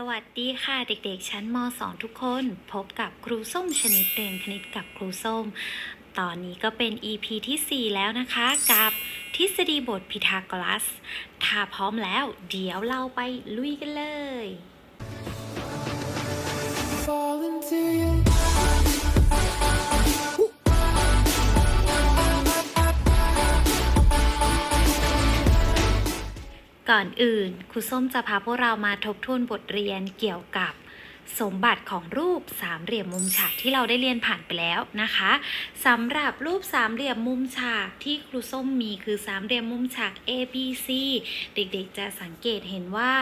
สวัสดีค่ะเด็กๆ ชั้นม .2 ทุกคน พบกับครูส้มชนิดเรียนคณิตกับครูส้ม ตอนนี้ก็เป็น EP ที่ 4 แล้วนะคะ กับทฤษฎีบทพีทาโกรัส ถ้าพร้อมแล้ว เดี๋ยวเราไปลุยกันเลย ก่อนอื่นครูส้มจะพาพวกเรามาทบทวนบทเรียนเกี่ยวกับสมบัติของรูปสามเหลี่ยมมุมฉากที่เราได้เรียนผ่านไปแล้วนะคะสำหรับรูปสามเหลี่ยมมุมฉากที่ครูส้มมีคือสามเหลี่ยมมุมฉาก A B C เด็กๆ จะสังเกตเห็นว่า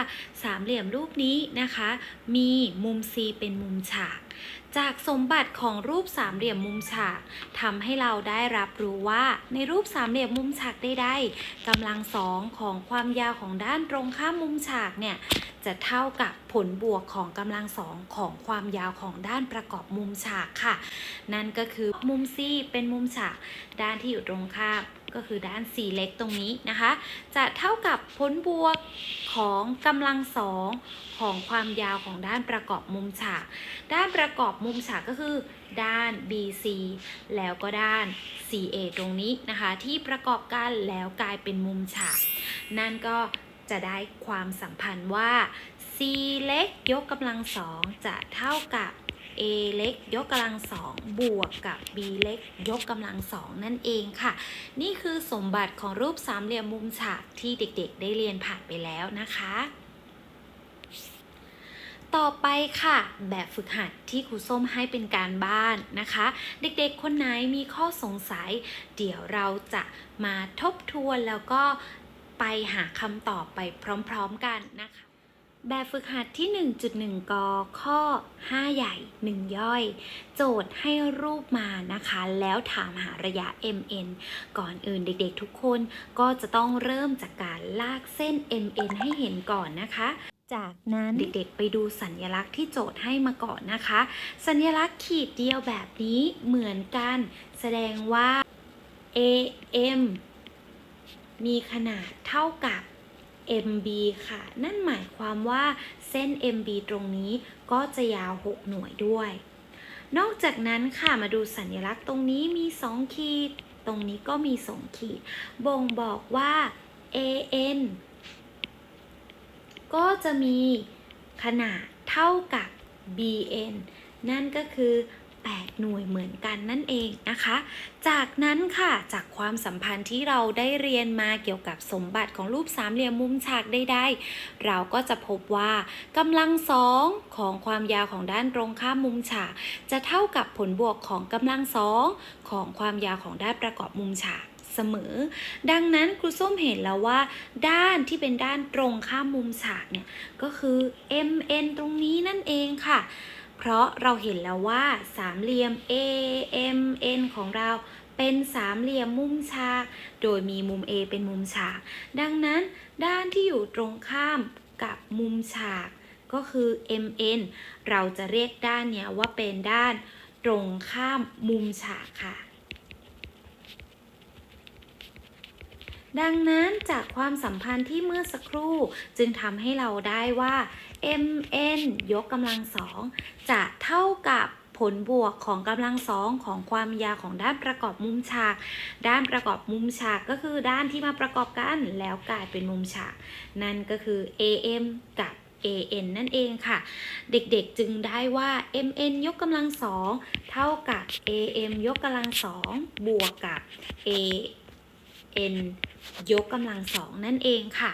สามเหลี่ยมรูปนี้นะคะ มีมุม C เป็นมุมฉาก จากสมบัติของรูปสามเหลี่ยมมุมฉากทำให้เราได้รับรู้ว่า ในรูปสามเหลี่ยมมุมฉากใดๆกำลังสองของความยาวของด้านตรงข้ามมุมฉากเนี่ยจะเท่ากับผลบวกของกำลังสองของความยาวของด้านประกอบมุมฉากค่ะ นั่นก็คือมุม C เป็นมุมฉากด้านที่อยู่ตรงข้าม ก็คือด้าน C เล็กตรงนี้นะคะ จะเท่ากับผลบวกของกำลังสองของความยาวของด้านประกอบมุมฉาก ด้านประกอบมุมฉากก็คือ ด้าน BC แล้วก็ด้าน CA ตรงนี้นะคะ ที่ประกอบกันแล้วกลายเป็นมุมฉาก นั่นก็จะได้ความสัมพันธ์ว่า C เล็กยกกำลังสองจะเท่ากับ A เล็กยกกำลังสองบวกกับ B เล็กยกกำลังสองนั่นเองค่ะ นี่คือสมบัติของรูปสามเหลี่ยมมุมฉากที่เด็กๆ ได้เรียนผ่านไปแล้วนะคะ ต่อไปค่ะ แบบฝึกหัดที่ครูส้มให้เป็นการบ้านนะคะ เด็กๆ คนไหนมีข้อสงสัย เดี๋ยวเราจะมาทบทวนแล้วก็ไปหาคำตอบไปพร้อมๆกันนะคะ แบบฝึกหัดที่ 1.1 ก ข้อ 5 ใหญ่ 1 ย่อย โจทย์ให้รูปมานะคะ แล้วถามหาระยะ mn ก่อนอื่นเด็กๆทุกคนก็จะต้องเริ่มจากการลากเส้น mn ให้เห็นก่อนนะคะ จากนั้นเด็กๆไปดูสัญลักษณ์ที่โจทย์ให้มาก่อนนะคะ สัญลักษณ์ขีดเดียวแบบนี้เหมือนกัน แสดงว่า am มีขนาดเท่ากับ MB ค่ะ นั่นหมายความว่าเส้น MB ตรงนี้ก็จะยาว 6 หน่วยด้วย นอกจากนั้นค่ะมาดูสัญลักษณ์ตรงนี้มี 2 ขีด ตรงนี้ก็มี 2 ขีด บ่งบอกว่า AN ก็จะมีขนาดเท่ากับ BN นั่นก็คือ 8 หน่วยเหมือนกันนั่นเองนะคะ จากนั้นค่ะจากความสัมพันธ์ที่เราได้เรียนมาเกี่ยวกับสมบัติของรูปสามเหลี่ยมมุมฉากใดๆเราก็จะพบว่ากำลังสองของความยาวของด้านตรงข้ามมุมฉาก จะเท่ากับผลบวกของกำลังสองของความยาวของด้านประกอบมุมฉากเสมอ ดังนั้นครูส้มเห็นแล้วว่า ด้านที่เป็นด้านตรงข้ามมุมฉากเนี่ยก็คือ MN ตรงนี้นั่นเองค่ะ เพราะเราเห็นแล้วว่าสามเหลี่ยม AMN ของเราเป็นสามเหลี่ยมมุมฉาก โดยมีมุม A เป็นมุมฉาก ดังนั้นด้านที่อยู่ตรงข้ามกับมุมฉากก็คือ MN เราจะเรียกด้านเนี้ยว่าเป็นด้านตรงข้ามมุมฉากค่ะ ดังนั้นจากความสัมพันธ์ที่เมื่อสักครู่จึงทำให้เราได้ว่า mn ยกกำลังสองจะเท่ากับผลบวกของกำลังสองของความยาวของด้านประกอบมุมฉาก ด้านประกอบมุมฉากก็คือด้านที่มาประกอบกันแล้วกลายเป็นมุมฉาก นั่นก็คือ am กับ an นั่นเองค่ะ เด็กๆจึงได้ว่า mn ยกกำลังสองเท่ากับ am ยกกำลังสองบวกกับ an ยกกำลังสองนั่นเองค่ะ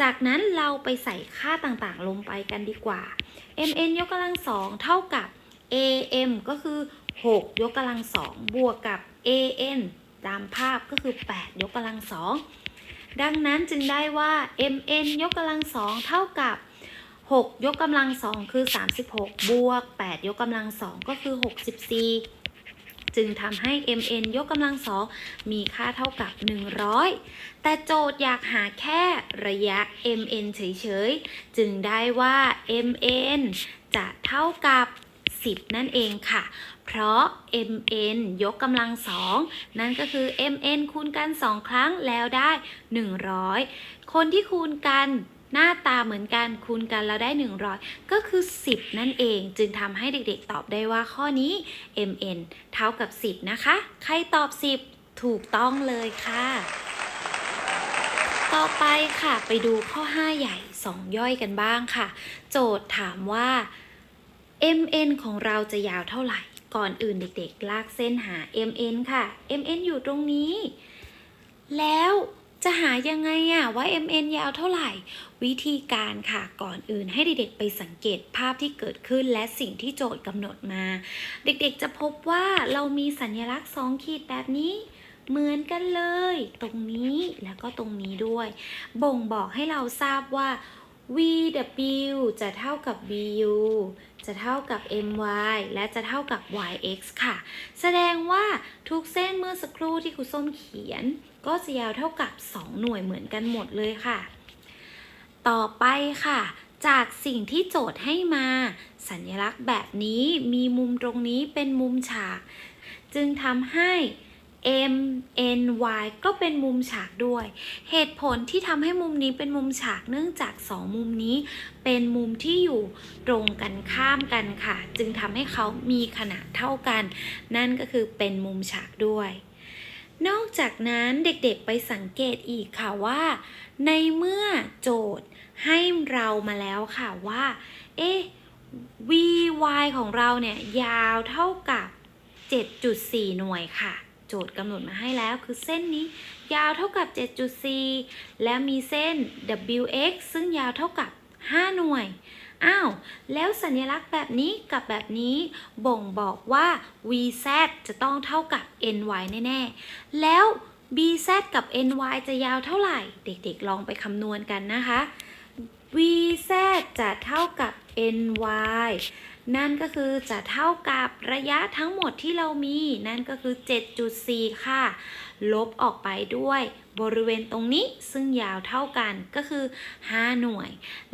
จากนั้นเราไปใส่ค่าต่างๆ ลงไปกันดีกว่า mn ยกกำลังสองเท่ากับ am ก็คือ 6 ยกกำลังสองบวกกับ an ตามภาพก็คือ 8 ยกกำลังสองดังนั้นจึงได้ว่า mn ยกกำลังสองเท่ากับ 6 ยกกำลังสองคือ 36 บวก 8 ยกกำลังสองก็คือ 64 จึงทำให้ mn ยกกำลังสองมีค่าเท่ากับ 100 แต่โจทย์อยากหาแค่ระยะ mn เฉยๆ จึงได้ว่า mn จะเท่ากับ 10 นั่นเองค่ะ เพราะ mn ยกกำลังสองนั่นก็คือ mn คูณกัน 2 ครั้งแล้วได้ 100 คนที่คูณกัน หน้าตาเหมือนกันคูณกันแล้วได้ 100 ก็คือ 10 นั่นเองจึงทำให้เด็กๆตอบได้ว่าข้อนี้ mn เท่ากับ 10 นะคะ ใครตอบ 10 ถูกต้องเลยค่ะ ต่อไปค่ะ ไปดูข้อ 5 ใหญ่ 2 ย่อยกันบ้างค่ะ โจทย์ถามว่า mn ของเราจะยาวเท่าไหร่ ก่อนอื่นเด็กๆ ลากเส้นหา mn ค่ะ mn อยู่ตรงนี้ แล้วจะหายังไงอะว่า mn ยาวเท่าไหร่ วิธีการค่ะก่อนอื่นให้เด็กๆไปสังเกตภาพที่เกิดขึ้น และสิ่งที่โจทย์กำหนดมา เด็กๆจะพบว่าเรามีสัญลักษณ์2ขีดแบบนี้เหมือนกันเลย ตรงนี้แล้วก็ตรงนี้ด้วย บ่งบอกให้เราทราบว่า VW จะเท่ากับ VU จะเท่ากับ MY และจะเท่ากับ YX ค่ะ แสดงว่าทุกเส้นเมื่อสักครู่ที่ครูส้มเขียน ก็จะยาวเท่ากับ 2 หน่วยเหมือนกันหมดเลยค่ะ ต่อไปค่ะ จากสิ่งที่โจทย์ให้มา สัญลักษณ์แบบนี้มีมุมตรงนี้เป็นมุมฉาก จึงทำให้ M N Y ก็เป็นมุมฉากด้วย เหตุผลที่ทำให้มุมนี้เป็นมุมฉากเนื่องจากสองมุมนี้ เป็นมุมที่อยู่ตรงกันข้ามกันค่ะ จึงทำให้เขามีขนาดเท่ากัน นั่นก็คือเป็นมุมฉากด้วย นอกจากนั้นเด็กๆไปสังเกตอีกค่ะว่า ในเมื่อโจทย์ให้เรามาแล้วค่ะว่า เอ๊ะ vy ของเราเนี่ยยาวเท่ากับ 7.4 หน่วยค่ะ โจทย์กำหนดมาให้แล้วคือเส้นนี้ยาวเท่ากับ 7.4 และมีเส้น wx ซึ่งยาวเท่ากับ 5 หน่วย อ้าว แล้วสัญลักษณ์แบบนี้กับแบบนี้ บ่งบอกว่า vz จะต้องเท่ากับ ny แน่ ๆ แล้ว bz กับ ny จะยาวเท่าไหร่ เด็กๆลองไปคำนวณกันนะคะ vz จะเท่ากับ ny นั่นก็คือจะเท่ากับระยะทั้งหมดที่เรามี นั่นก็คือ 7.4 ค่ะ ลบออกไปด้วยบริเวณตรงนี้ซึ่งยาวเท่ากันก็คือ 5 หน่วย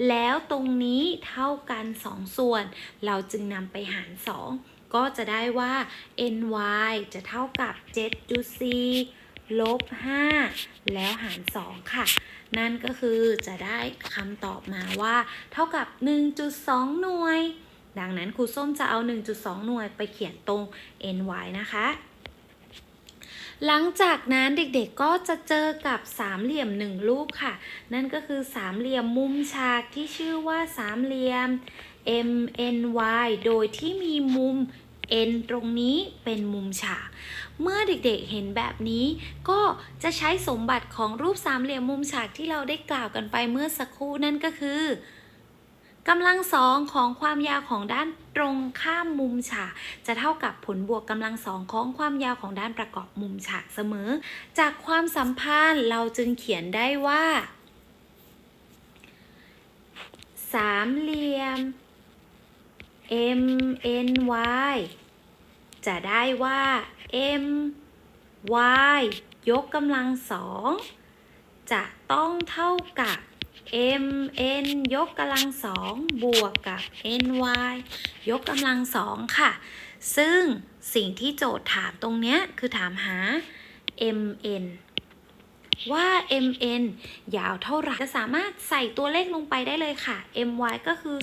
แล้วตรงนี้เท่ากัน 2 ส่วน เราจึงนำไปหาร 2 ก็จะได้ว่า ny จะเท่ากับ 7.4 ลบ 5 แล้วหาร 2 ค่ะ นั่นก็คือจะได้คำตอบมาว่า เท่ากับ 1.2 หน่วย ดังนั้นครูส้มจะเอา 1.2 หน่วยไปเขียนตรง ny นะคะ หลังจากนั้นเด็กๆก็จะเจอกับสามเหลี่ยมหนึ่งรูปค่ะ นั่นก็คือสามเหลี่ยมมุมฉากที่ชื่อว่าสามเหลี่ยม MNY โดยที่มีมุม N ตรงนี้เป็นมุมฉาก เมื่อเด็กๆเห็นแบบนี้ ก็จะใช้สมบัติของรูปสามเหลี่ยมมุมฉากที่เราได้กล่าวกันไปเมื่อสักครู่นั่นก็คือกำลังสองของความยาวของด้านตรงข้ามมุมฉาก จะเท่ากับผลบวกกำลังสองของความยาวของด้านประกอบมุมฉากเสมอ จากความสัมพันธ์เราจึงเขียนได้ว่า สามเหลี่ยม M N Y จะได้ว่า M Y ยกกำลังสองจะต้องเท่ากับ M N ยกกำลังสองบวกกับ N Y ยกกำลังสองค่ะ ซึ่งสิ่งที่โจทย์ถามตรงเนี้ยคือถามหา M N ว่า M N ยาวเท่าไหร่จะสามารถใส่ตัวเลขลงไปได้เลยค่ะ M Y ก็คือ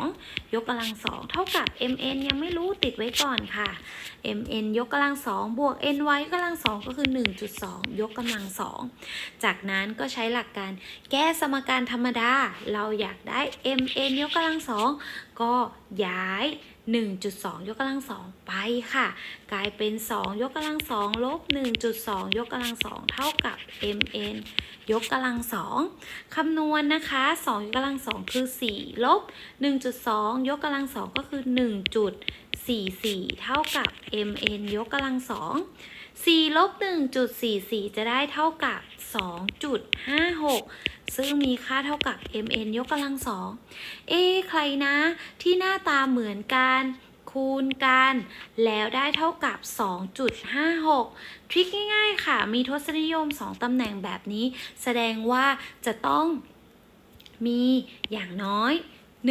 2 ยกกำลังสองเท่ากับ M N ยังไม่รู้ติดไว้ก่อนค่ะ M N ยกกำลังสองบวก N Y ยกกำลังสองก็คือ 1.2 ยกกำลังสองจากนั้นก็ใช้หลักการแก้สมการธรรมดา เราอยากได้ M N ยกกำลังสองก็ย้าย 1.2 ยกกำลังสองไปค่ะ กลายเป็น 2 ยกกำลังสองลบ 1.2 ยกกำลังสองเท่ากับ mn ยกกำลังสองคำนวณนะคะ 2 ยกกำลังสองคือ 4 ลบ 1.2 ยกกำลังสองก็คือ 1.44 เท่ากับ mn ยกกำลังสอง 4ลบ1.44 จะได้เท่ากับ 2.56 ซึ่งมีค่าเท่ากับ mn ยกกำลังสอง เอ๊ใครนะ ที่หน้าตาเหมือนกันคูณกัน แล้วได้เท่ากับ 2.56 ทริคง่ายๆค่ะ มีทศนิยม 2 ตำแหน่งแบบนี้ แสดงว่าจะต้องมีอย่างน้อย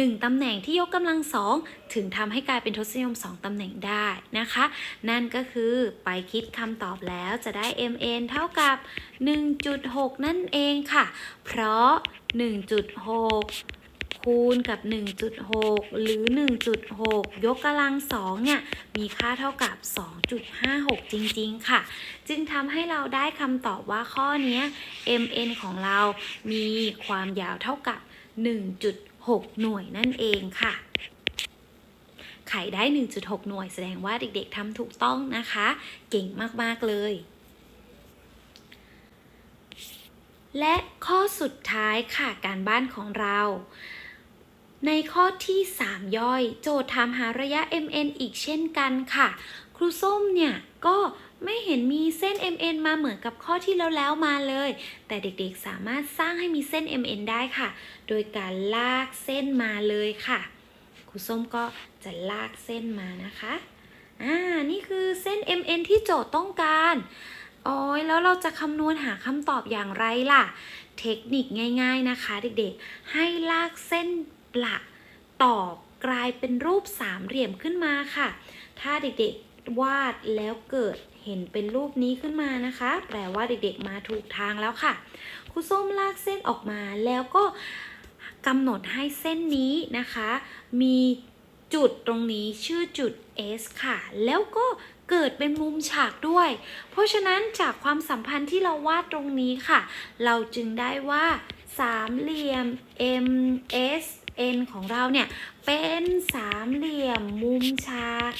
1 ตำแหน่งที่ยกกำลังสองถึงทำให้กลายเป็นทศนิยม 2 ตำแหน่งได้นะคะ นั่นก็คือไปคิดคำตอบแล้วจะได้ mn เท่ากับ 1.6 นั่นเองค่ะ เพราะ 1.6คูณกับ 1.6 หรือ 1.6 ยกกำลังสองเนี่ย มีค่าเท่ากับ 2.56 จริง ๆ ค่ะ จึงทำให้เราได้คำตอบว่าข้อนี้ mn ของเรามีความยาวเท่ากับ 1.6 หน่วยนั่นเองค่ะ ไขได้ 1.6 หน่วยแสดงว่าเด็กๆทำถูกต้องนะคะ เก่งมากๆเลย และข้อสุดท้ายค่ะการบ้านของเราในข้อที่ 3 ย่อย โจทย์ถามหาระยะ mn อีกเช่นกันค่ะ ครูส้มเนี่ย ก็ ไม่เห็นมีเส้น mn มาเหมือนกับข้อที่แล้วแล้วๆมาเลย แต่เด็กๆสามารถสร้างให้มีเส้น mn ได้ค่ะ โดยการลากเส้นมาเลยค่ะ ครูส้มก็จะลากเส้นมานะคะ อ่า นี่คือเส้น mn ที่โจทย์ต้องการโอ้ยแล้วเราจะคำนวณหาคำตอบอย่างไรล่ะ เทคนิคง่ายๆนะคะ เด็กๆ ให้ลากเส้นหลักต่อกลายเป็นรูปสามเหลี่ยมขึ้นมาค่ะ ถ้าเด็กๆวาดแล้วเกิด เห็นเป็นรูปนี้ขึ้นมานะคะ แปลว่าเด็กๆมาถูกทางแล้วค่ะครูส้มลากเส้นออกมาแล้วก็กำหนดให้เส้นนี้นะคะ มีจุดตรงนี้ชื่อจุด S ค่ะ แล้วก็เกิดเป็นมุมฉากด้วย เพราะฉะนั้นจากความสัมพันธ์ที่เราวาดตรงนี้ค่ะ เราจึงได้ว่าสามเหลี่ยม MSN ของเราเนี่ย เป็นสามเหลี่ยมมุมฉาก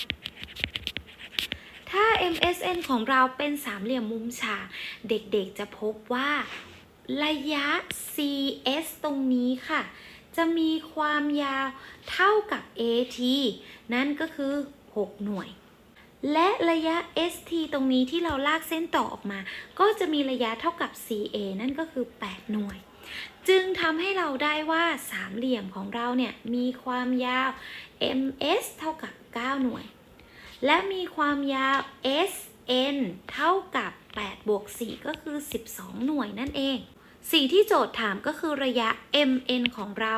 ถ้า MSN ของเราเป็นสามเหลี่ยมมุมฉาก เด็กๆจะพบว่าระยะ CS ตรงนี้ค่ะ จะมีความยาวเท่ากับ AT นั่นก็คือ 6 หน่วย และระยะ ST ตรงนี้ที่เราลากเส้นต่อออกมา ก็จะมีระยะเท่ากับ CA นั่นก็คือ 8 หน่วย จึงทำให้เราได้ว่าสามเหลี่ยมของเราเนี่ยมีความยาว MS เท่ากับ 9 หน่วย และมีความยาว SN เท่ากับ8บวก4ก็คือ 12 หน่วยนั่นเอง สิ่งที่โจทย์ถามก็คือระยะ MN ของเรา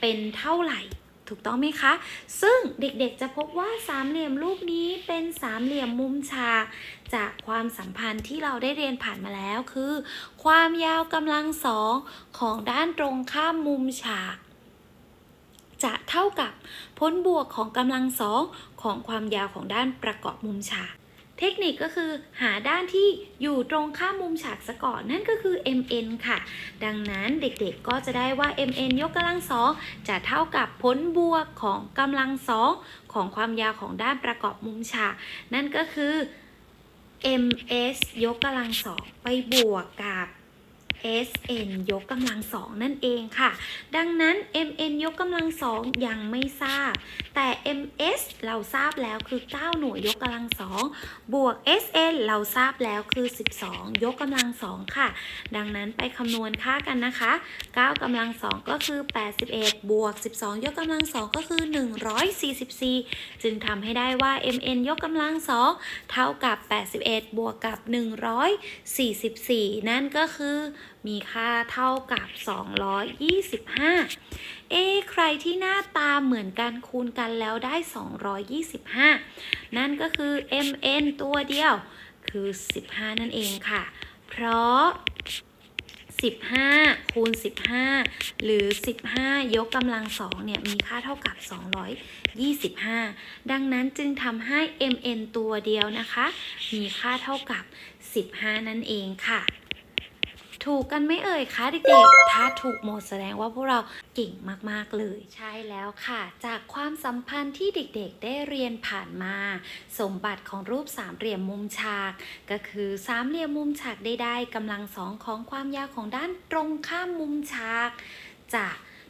เป็นเท่าไหร่ ถูกต้องไหมคะ ซึ่งเด็กๆจะพบว่าสามเหลี่ยมรูปนี้เป็นสามเหลี่ยมมุมฉากจากความสัมพันธ์ที่เราได้เรียนผ่านมาแล้วคือ ความยาวกำลังสองของด้านตรงข้ามมุมฉาก จะเท่ากับผลบวกของกำลังสอง ของความยาวของด้านประกอบมุมฉาก เทคนิคก็คือหาด้านที่อยู่ตรงข้ามมุมฉากซะก่อนนั่นก็คือ mn ค่ะ ดังนั้นเด็กๆก็จะได้ว่า mn ยกกำลังสองจะเท่ากับผลบวกของกำลังสองของความยาวของด้านประกอบมุมฉาก นั่นก็คือ ms ยกกำลังสองไปบวกกับ sn ยกกำลังสองนั่นเองค่ะ ดังนั้น mn ยกกำลังสองยังไม่ทราบ แต่ ms เราทราบแล้วคือ 9 หน่วยยกกำลังสองบวก sn เราทราบแล้วคือ 12 ยกกำลังสองค่ะ ดังนั้นไปคำนวณค่ากันนะคะ 9กำลังสองก็คือ 81 บวก 12 ยกกำลังสองก็คือ 144 จึงทำให้ได้ว่า mn ยกกำลังสองเท่ากับ 81 บวกกับ 144 นั่นก็คือ มีค่าเท่ากับ 225 เอ๊ใครที่หน้าตาเหมือนกันคูณกันแล้วได้ 225 นั่นก็คือ mn ตัวเดียวคือ 15 นั่นเองค่ะ เพราะ 15 คูณ 15 หรือ 15 ยกกำลังสองเนี่ย มีค่าเท่ากับ 225 ดังนั้นจึงทำให้ mn ตัวเดียวนะคะ มีค่าเท่ากับ 15 นั่นเองค่ะ ถูกกันไม่เอ่ยคะเด็กๆ ถ้าถูกหมดแสดงว่าพวกเราเก่งมากๆเลย ใช่แล้วค่ะ จากความสัมพันธ์ที่เด็กๆ ได้เรียนผ่านมา สมบัติของรูปสามเหลี่ยมมุมฉาก ก็คือสามเหลี่ยมมุมฉากใดๆกำลังสองของความยาวของด้านตรงข้ามมุมฉากจะ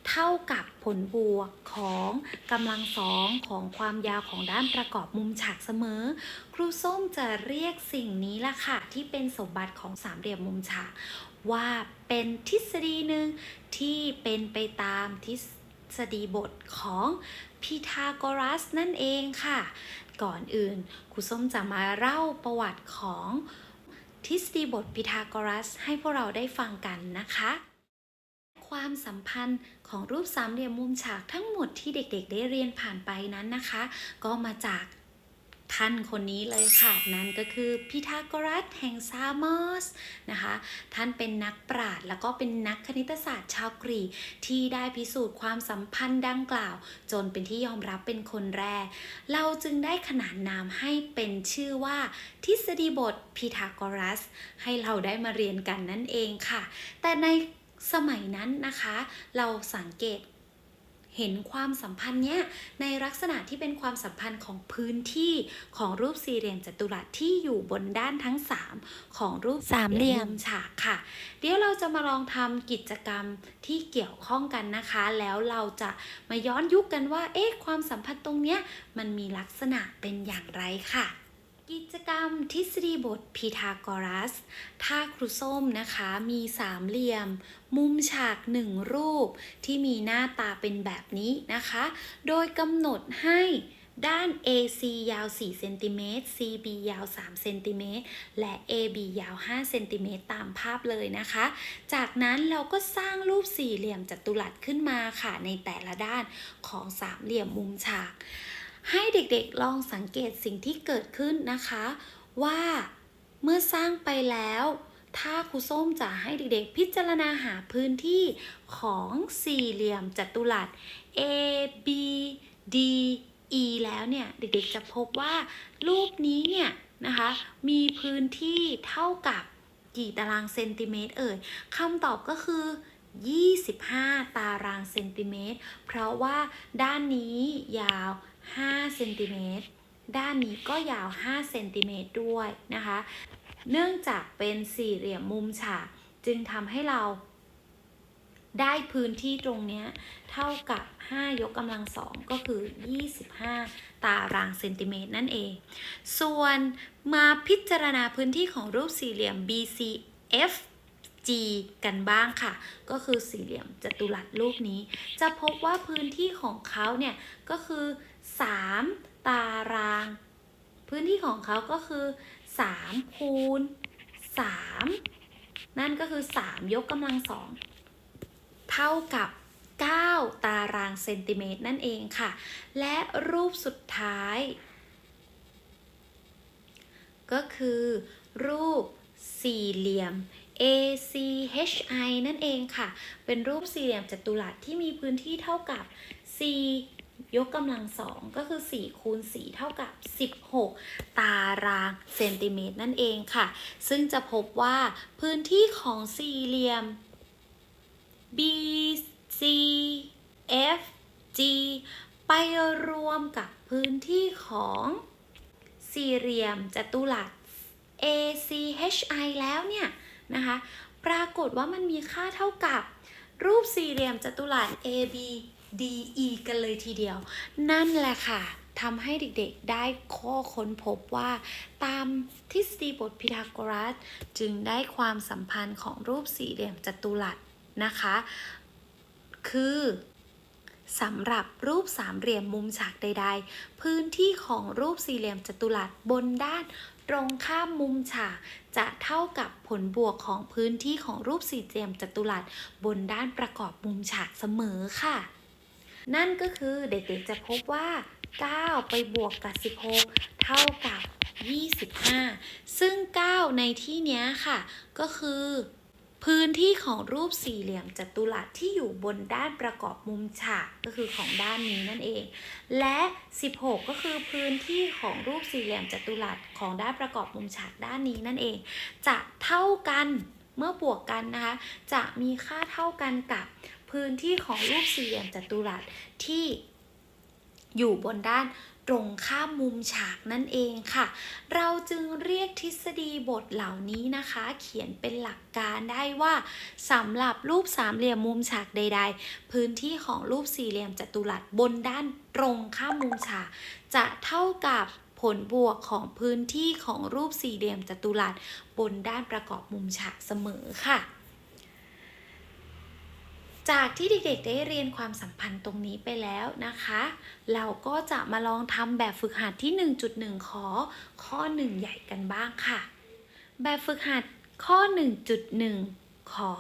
เท่ากับผลบวกของกำลังสองของความยาวของด้านประกอบมุมฉากเสมอ ครูส้มจะเรียกสิ่งนี้ละค่ะ ที่เป็นสมบัติของสามเหลี่ยมมุมฉาก ว่าเป็นทฤษฎีหนึ่งที่เป็นไปตามทฤษฎีบทของพีทาโกรัสนั่นเองค่ะ ก่อนอื่นครูส้มจะมาเล่าประวัติของทฤษฎีบทพีทาโกรัสให้พวกเราได้ฟังกันนะคะ ความสัมพันธ์ของรูปสามเหลี่ยมมุมฉากทั้งหมดที่เด็กๆ ได้เรียนผ่านไปนั้นนะคะ ก็มาจาก ท่านคนนี้เลยค่ะ นั่นก็คือพีทาโกรัสแห่งซามอสนะคะ ท่านเป็นนักปราชญ์แล้วก็เป็นนักคณิตศาสตร์ชาวกรีกที่ได้พิสูจน์ความสัมพันธ์ดังกล่าว จนเป็นที่ยอมรับเป็นคนแรก เราจึงได้ขนานนามให้เป็นชื่อว่าทฤษฎีบทพีทาโกรัส ให้เราได้มาเรียนกันนั่นเองค่ะ แต่ในสมัยนั้นนะคะ เราสังเกต เห็นความสัมพันธ์เนี้ยในลักษณะที่เป็นความสัมพันธ์ของพื้นที่ของรูปสี่เหลี่ยมจัตุรัสที่อยู่บนด้านทั้ง 3 ของรูปสามเหลี่ยมฉากค่ะ เดี๋ยวเราจะมาลองทำกิจกรรมที่เกี่ยวข้องกันนะคะ แล้วเราจะมาย้อนยุคกันว่าเอ๊ะความสัมพันธ์ตรงเนี้ยมันมีลักษณะเป็นอย่างไรค่ะ กิจกรรมทฤษฎีบทพีทาโกรัสถ้าครูส้มนะคะมีสามเหลี่ยม มุมฉากหนึ่งรูป ที่มีหน้าตาเป็นแบบนี้นะคะ โดยกำหนดให้ด้าน AC ยาว4เซนติเมตร CB ยาว3เซนติเมตร และ AB ยาว5เซนติเมตรตามภาพเลยนะคะ จากนั้นเราก็สร้างรูปสี่เหลี่ยมจัตุรัสขึ้นมาค่ะ ในแต่ละด้านของสามเหลี่ยมมุมฉาก ให้เด็กๆลองสังเกตสิ่งที่เกิดขึ้นนะคะ ว่าเมื่อสร้างไปแล้ว ถ้าครูส้มจะให้เด็กๆ พิจารณาหาพื้นที่ของสี่เหลี่ยมจัตุรัส A B D E แล้วเนี่ยเด็กๆจะพบว่ารูปนี้เนี่ยนะคะมีพื้นที่เท่ากับกี่ตารางเซนติเมตรเอ่ยคำตอบก็คือ 25 ตารางเซนติเมตร เพราะว่าด้านนี้ยาว 5เซนติเมตรด้านนี้ก็ยาว5เซนติเมตรด้วยนะคะ เนื่องจากเป็นสี่เหลี่ยมมุมฉากจึงทำให้เราได้พื้นที่ตรงเนี้ยเท่ากับ 5 ยกกำลังสองก็คือ 25 ตารางเซนติเมตรนั่นเอง ส่วนมาพิจารณาพื้นที่ของรูปสี่เหลี่ยม BCF G กันบ้างค่ะ ก็คือสี่เหลี่ยมจัตุรัสรูปนี้ จะพบว่าพื้นที่ของเขาเนี่ยก็คือ 3 ตาราง พื้นที่ของเขาก็คือ3คูณ3นั่นก็คือ 3 ยกกำลังสองเท่ากับ 9 ตารางเซนติเมตรนั่นเองค่ะ และรูปสุดท้าย ก็คือ รูปสี่เหลี่ยม ACHI นั่นเองค่ะ เป็นรูปสี่เหลี่ยมจัตุรัสที่มีพื้นที่เท่ากับ4 ยกกำลังสองก็คือ4คูณ4เท่ากับ 16 ตารางเซนติเมตรนั่นเองค่ะ ซึ่งจะพบว่าพื้นที่ของสี่เหลี่ยม B C F G ไปรวมกับพื้นที่ของสี่เหลี่ยมจัตุรัส A C H I แล้วเนี่ยนะคะ ปรากฏว่ามันมีค่าเท่ากับรูปสี่เหลี่ยมจัตุรัส A B B D E กันเลยทีเดียว นั่นแหละค่ะทำให้เด็กๆได้ข้อค้นพบว่า ตามทฤษฎีบทพีทาโกรัส จึงได้ความสัมพันธ์ของรูปสี่เหลี่ยมจัตุรัสนะคะ คือสำหรับรูปสามเหลี่ยมมุมฉากใด ๆ พื้นที่ของรูปสี่เหลี่ยมจัตุรัสบนด้านตรงข้ามมุมฉากจะเท่ากับผลบวกของพื้นที่ของรูปสี่เหลี่ยมจัตุรัสบนด้านประกอบมุมฉากเสมอค่ะ นั่นก็คือเด็กๆจะพบว่า 9 ไปบวกกับ 16 เท่ากับ 25 ซึ่ง 9 ในที่นี้ค่ะ ก็คือ พื้นที่ของรูปสี่เหลี่ยมจัตุรัสที่อยู่บนด้านประกอบมุมฉากก็คือของด้านนี้นั่นเอง และ 16 ก็คือพื้นที่ของรูปสี่เหลี่ยมจัตุรัสของด้านประกอบมุมฉากด้านนี้นั่นเอง จะเท่ากันเมื่อบวกกันนะคะ จะมีค่าเท่ากันกับ พื้นที่ของรูปสี่เหลี่ยมจัตุรัสที่อยู่บนด้านตรงข้ามมุมฉากนั่นเองค่ะ เราจึงเรียกทฤษฎีบทเหล่านี้นะคะ เขียนเป็นหลักการได้ว่าสำหรับรูปสามเหลี่ยมมุมฉากใด ๆ พื้นที่ของรูปสี่เหลี่ยมจัตุรัสบนด้านตรงข้ามมุมฉาก จะเท่ากับผลบวกของพื้นที่ของรูปสี่เหลี่ยมจัตุรัสบนด้านประกอบมุมฉากเสมอค่ะ จากที่เด็กๆ ได้เรียนความสัมพันธ์ตรงนี้ไปแล้วนะคะ เราก็จะมาลองทำแบบฝึกหัดที่ 1.1 ขอข้อ 1 ใหญ่กันบ้างค่ะ แบบฝึกหัดข้อ 1.1 ขอ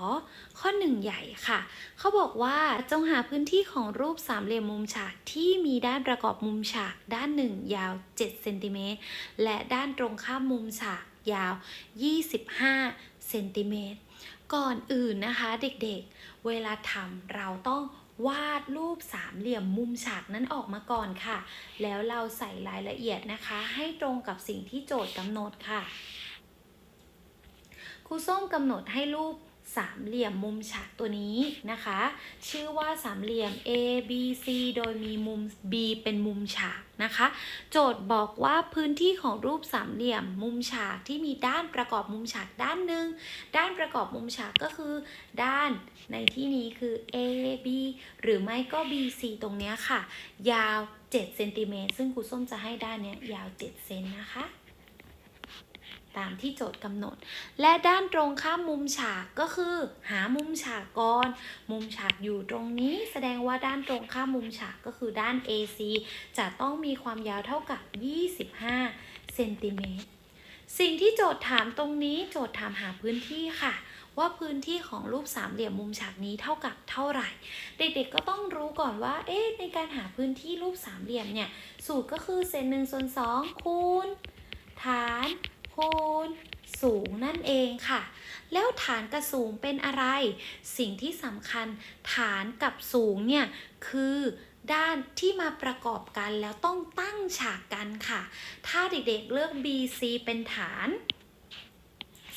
ข้อหนึ่งใหญ่ค่ะ เขาบอกว่าจงหาพื้นที่ของรูปสามเหลี่ยมมุมฉากที่มีด้านประกอบมุมฉาก ด้านหนึ่งยาว7เซนติเมตรและด้านตรงข้ามมุมฉากยาว 25เซนติเมตร ก่อนอื่นนะคะเด็กๆ เวลาทำเราต้องวาดรูปสามเหลี่ยมมุมฉากนั้นออกมาก่อนค่ะ แล้วเราใส่รายละเอียดนะคะ ให้ตรงกับสิ่งที่โจทย์กำหนดค่ะครูส้มกำหนดให้รูป สามเหลี่ยมมุมฉากตัวนี้นะคะ ชื่อว่าสามเหลี่ยม A B C โดยมีมุม B เป็นมุมฉากนะคะ โจทย์บอกว่าพื้นที่ของรูปสามเหลี่ยมมุมฉากที่มีด้านประกอบมุมฉากด้านหนึ่งด้านประกอบมุมฉากก็คือ ด้านในที่นี้คือ A B หรือไม่ก็ B C ตรงเนี้ยค่ะ ยาว7เซนติเมตรซึ่งครูส้มจะให้ด้านเนี้ยยาว7เซนนะคะ ตามที่โจทย์กำหนด และด้านตรงข้ามมุมฉากก็คือ หามุมฉากก่อน มุมฉากอยู่ตรงนี้ แสดงว่าด้านตรงข้ามมุมฉากก็คือด้าน AC จะต้องมีความยาวเท่ากับ 25เซนติเมตรสิ่งที่โจทย์ถามตรงนี้โจทย์ถามหาพื้นที่ค่ะ ว่าพื้นที่ของรูปสามเหลี่ยมมุมฉากนี้เท่ากับเท่าไหร่ เด็กๆก็ต้องรู้ก่อนว่า เอ๊ะในการหาพื้นที่รูปสามเหลี่ยมเนี่ย สูตรก็คือเศษหนึ่งส่วนสองคูณ ฐาน คูณสูงนั่นเองค่ะ แล้วฐานกับสูงเป็นอะไร สิ่งที่สำคัญฐานกับสูงเนี่ยคือด้านที่มาประกอบกันแล้วต้องตั้งฉากกันค่ะ ถ้าเด็กๆเลือก BC เป็นฐาน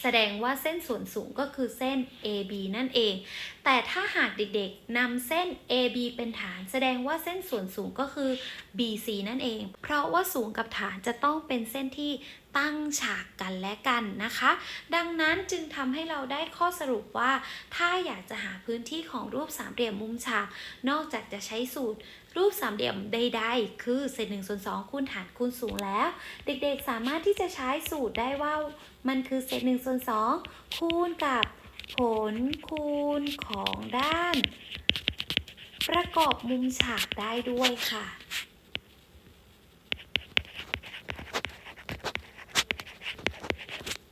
แสดงว่าเส้นส่วนสูงก็คือเส้น AB นั่นเอง แต่ถ้าหากเด็กๆนำเส้น AB เป็นฐาน แสดงว่าเส้นส่วนสูงก็คือ BC นั่นเอง เพราะว่าสูงกับฐานจะต้องเป็นเส้นที่ตั้งฉากกันและกันนะคะ ดังนั้นจึงทำให้เราได้ข้อสรุปว่า ถ้าอยากจะหาพื้นที่ของรูปสามเหลี่ยมมุมฉาก นอกจากจะใช้สูตร รูปสามเหลี่ยมใดๆ คือเศษหนึ่งส่วนสองคูณฐานคูณสูงแล้ว เด็กๆสามารถที่จะใช้สูตรได้ว่ามันคือเศษหนึ่งส่วนสองคูณกับผลคูณของด้าน ประกอบมุมฉากได้ด้วยค่ะ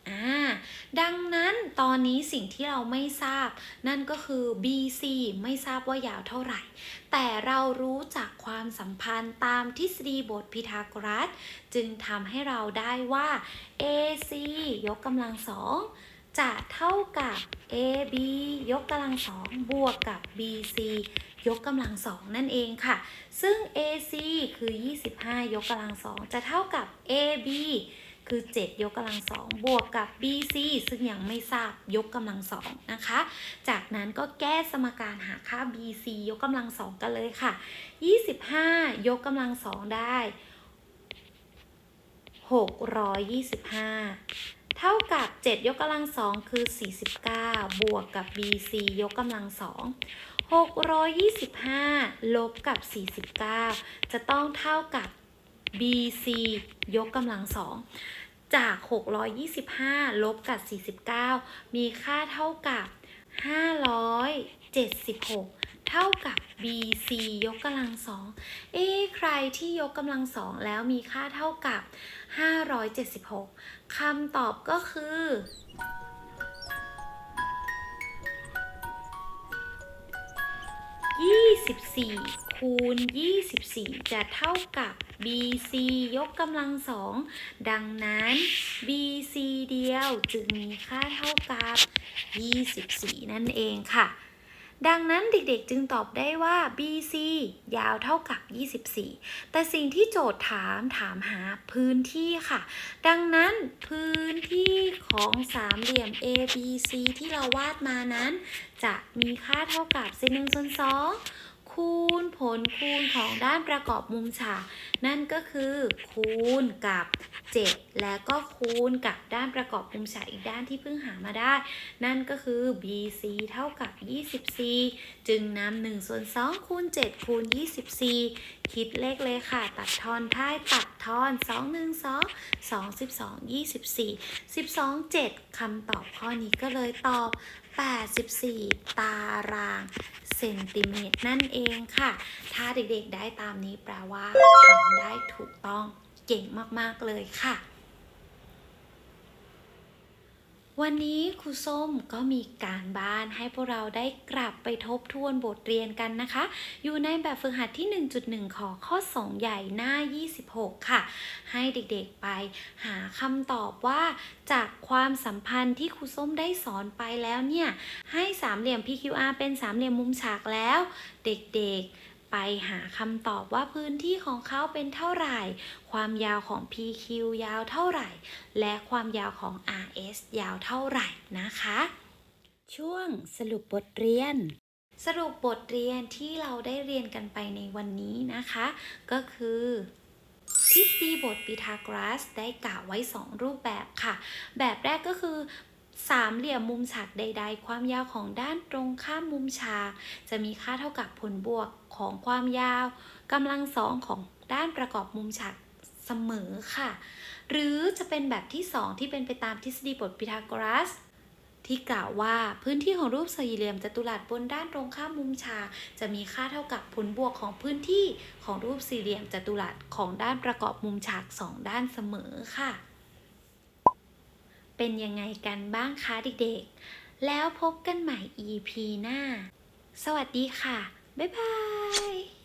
อ่า ดังนั้น ตอนนี้สิ่งที่เราไม่ทราบ นั่นก็คือ BC ไม่ทราบว่ายาวเท่าไหร่ แต่เรารู้จากความสัมพันธ์ตามทฤษฎีบทพีทาโกรัส จึงทำให้เราได้ว่า AC ยกกำลังสองจะเท่ากับ AB ยกกำลังสองบวกกับ BC ยกกำลังสองนั่นเองค่ะ ซึ่ง AC คือ 25 ยกกำลังสองจะเท่ากับ AB คือ 7 ยกกำลังสองบวกกับ BC ซึ่งยังไม่ทราบยกกำลังสองนะคะ จากนั้นก็แก้สมการหาค่า BC ยกกำลังสองกันเลยค่ะ 25 ยกกำลังสองได้ 625 เท่ากับ 7 ยกกำลังสองคือ 49 บวกกับ BC ยกกำลังสอง625 ลบกับ 49 จะต้องเท่ากับ BC ยกกำลังสองจาก 625 ลบกับ 49 มีค่าเท่ากับ 576 เท่ากับ BC ยกกำลังสอง เอ๊ใครที่ยกกำลังสองแล้วมีค่าเท่ากับ 576 คำตอบก็คือ 24 คูณ 24 จะเท่ากับ BC ยกกำลังสองดังนั้น BC เดียวจึงมีค่าเท่ากับ 24 นั่นเองค่ะ ดังนั้นเด็กๆจึงตอบได้ว่า BC ยาวเท่ากับ 24 แต่สิ่งที่โจทย์ถามถามหาพื้นที่ค่ะ ดังนั้นพื้นที่ของสามเหลี่ยม ABC ที่เราวาดมานั้น จะมีค่าเท่ากับเศษหนึ่งส่วนสอง คูณผลคูณของด้านประกอบมุมฉากนั่นก็คือ คูณกับ 7 แล้วก็คูณกับด้านประกอบมุมฉากอีกด้านที่เพิ่งหามาได้ นั่นก็คือ BC เท่ากับ 24 จึงนำ1ส่วน2คูณ7คูณ24 คิดเลขเลยค่ะ ตัดทอนท้ายตัดทอน 2 1 2 2 12 24 12 7คำตอบข้อนี้ก็เลยตอบ 84 ตารางเซนติเมตรนั่นเองค่ะ ถ้าเด็กๆได้ตามนี้แปลว่าทำได้ถูกต้องเก่งมากๆเลยค่ะ วันนี้ครูส้มก็มีการบ้านให้พวกเราได้กลับไปทบทวนบทเรียนกันนะคะ อยู่ในแบบฝึกหัดที่ 1.1 ขอข้อ 2 ใหญ่หน้า 26 ค่ะ ให้เด็กๆไปหาคำตอบว่า จากความสัมพันธ์ที่ครูส้มได้สอนไปแล้วเนี่ย ให้สามเหลี่ยม PQR เป็นสามเหลี่ยมมุมฉากแล้ว เด็กๆ ไปหาคำตอบว่าพื้นที่ของเขาเป็นเท่าไหร่ ความยาวของ PQ ยาวเท่าไหร่ และความยาวของ RS ยาวเท่าไหร่นะคะ ช่วงสรุปบทเรียน สรุปบทเรียนที่เราได้เรียนกันไปในวันนี้นะคะ ก็คือทฤษฎีบทพีทาโกรัสได้กล่าวไว้ 2 รูปแบบค่ะ แบบแรกก็คือสามเหลี่ยมมุมฉากใด ๆ ความยาวของด้านตรงข้ามมุมฉาก จะมีค่าเท่ากับผลบวก ของความยาวกำลังสองของด้านประกอบมุมฉากเสมอค่ะ หรือจะเป็นแบบที่ 2 ที่เป็นไปตามทฤษฎีบทพีทาโกรัส ที่กล่าวว่าพื้นที่ของรูปสี่เหลี่ยมจัตุรัสบนด้านตรงข้ามมุมฉากจะมีค่าเท่ากับผลบวกของพื้นที่ของรูปสี่เหลี่ยมจัตุรัสของด้านประกอบมุมฉากสองด้านเสมอค่ะ เป็นยังไงกันบ้างคะเด็กๆ แล้วพบกันใหม่ EP หน้า สวัสดีค่ะ 拜拜。